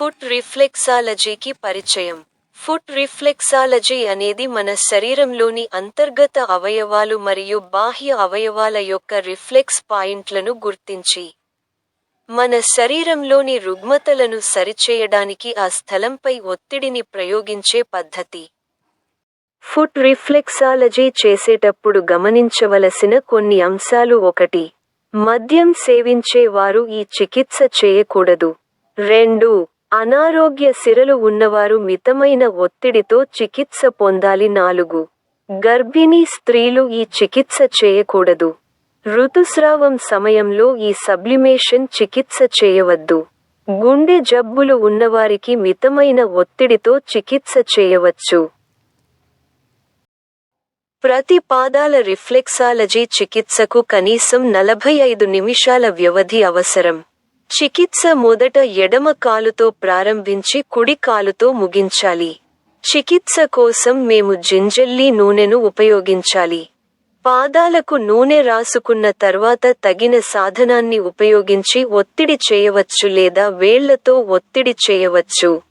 Foot రిఫ్లెక్సాలజీకి పరిచయం. Foot reflexology అనేది మన శరీరంలోని అంతర్గత అవయవాలు మరియు బాహ్య అవయవాల యొక్క రిఫ్లెక్స్ పాయింట్లను గుర్తించి మన శరీరంలోని రుగ్మతలను సరిచేయడానికి ఆ స్థలంపై ఒత్తిడిని ప్రయోగించే పద్ధతి. ఫుట్ రిఫ్లెక్సాలజీ చేసేటప్పుడు గమనించవలసిన కొన్ని అంశాలు ఒకటి. మద్యం సేవించే వారు ఈ చికిత్స చేయకూడదు. రెండు. అనారోగ్య సిరలు ఉన్నవారు మితమైన ఒత్తిడితో చికిత్స పొందాలి. నాలుగు. గర్భిణీ స్త్రీలు ఈ చికిత్స చేయకూడదు. ఋతుస్రావం సమయంలో ఈ సబ్లిమేషన్ చికిత్స చేయవద్దు. గుండె జబ్బులు ఉన్నవారికి మితమైన ఒత్తిడితో చికిత్స చేయవచ్చు. ప్రతి పాదాల రిఫ్లెక్సాలజీ చికిత్సకు కనీసం నలభై ఐదు నిమిషాల వ్యవధి అవసరం. చికిత్స మొదట ఎడమ కాలుతో ప్రారంభించి కుడి కాలుతో ముగించాలి. చికిత్స కోసం మేము జింజల్లీ నూనెను ఉపయోగించాలి. పాదాలకు నూనె రాసుకున్న తర్వాత తగిన సాధనాన్ని ఉపయోగించి ఒత్తిడి చేయవచ్చు లేదా వేళ్ళతో ఒత్తిడి చేయవచ్చు.